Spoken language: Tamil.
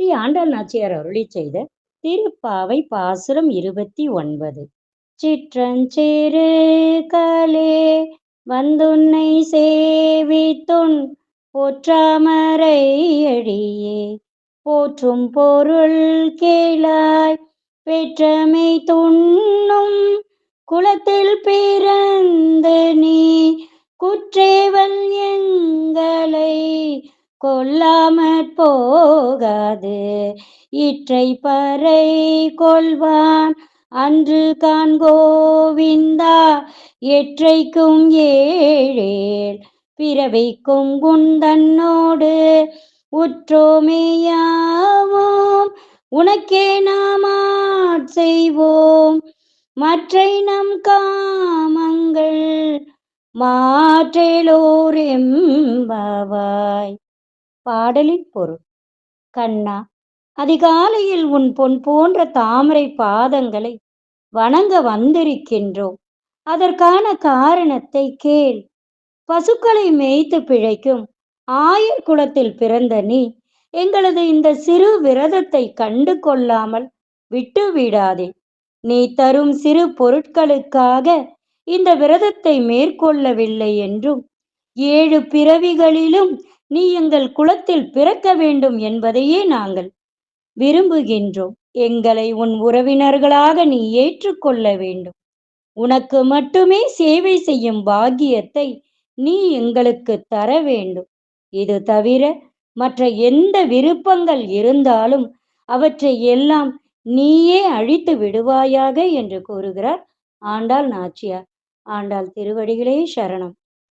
ஸ்ரீ ஆண்டாள் நாச்சியார் அருளி செய்த திருப்பாவை பாசுரம் இருபத்தி ஒன்பது. சிற்றஞ்சேரு கலே வந்துன்னை சேவித்துன் போற்றாமரை அடியே. போற்றும் பொருள் கேளாய் பெற்றமை துண்ணும் குலத்தில் பிறந்த நீ குற்றேவல் எங்களை கொல்லாமற் போகாது. இற்றை பறை கொள்வான் அன்று காண்கோவிந்தா எற்றைக்கும் ஏழேல் பிறவைக்கும் குந்தன்னோடு உற்றோமேயாவோம் உனக்கே நாம் செய்வோம். மற்றை நம் காமங்கள் மாற்றேலோர் எம்பவாய் பாடலின் பொருள். கண்ணா அதிகாலையில் உன் பொன் போன்ற தாமரை பாதங்களை வணங்க வந்திருக்கின்றோம். அதற்கான காரணத்தை கேள். பசுக்களை மேய்த்து பிழைக்கும் ஆயர் குலத்தில் பிறந்த நீ எங்களது இந்த சிறு விரதத்தை கண்டு கொள்ளாமல் விட்டு விடாதே. நீ தரும் சிறு பொருட்களுக்காக இந்த விரதத்தை மேற்கொள்ளவில்லை என்றும் ஏழு பிறவிகளிலும் நீ எங்கள் குலத்தில் பிறக்க வேண்டும் என்பதையே நாங்கள் விரும்புகின்றோம். எங்களை உன் உறவினர்களாக நீ ஏற்றுக்கொள்ள வேண்டும். உனக்கு மட்டுமே சேவை செய்யும் பாக்கியத்தை நீ எங்களுக்கு தர வேண்டும். இது தவிர மற்ற எந்த விருப்பங்கள் இருந்தாலும் அவற்றை எல்லாம் நீயே அழித்து விடுவாயாக என்று கூறுகிறார் ஆண்டாள் நாச்சியார். ஆண்டாள் திருவடிகளே சரணம்.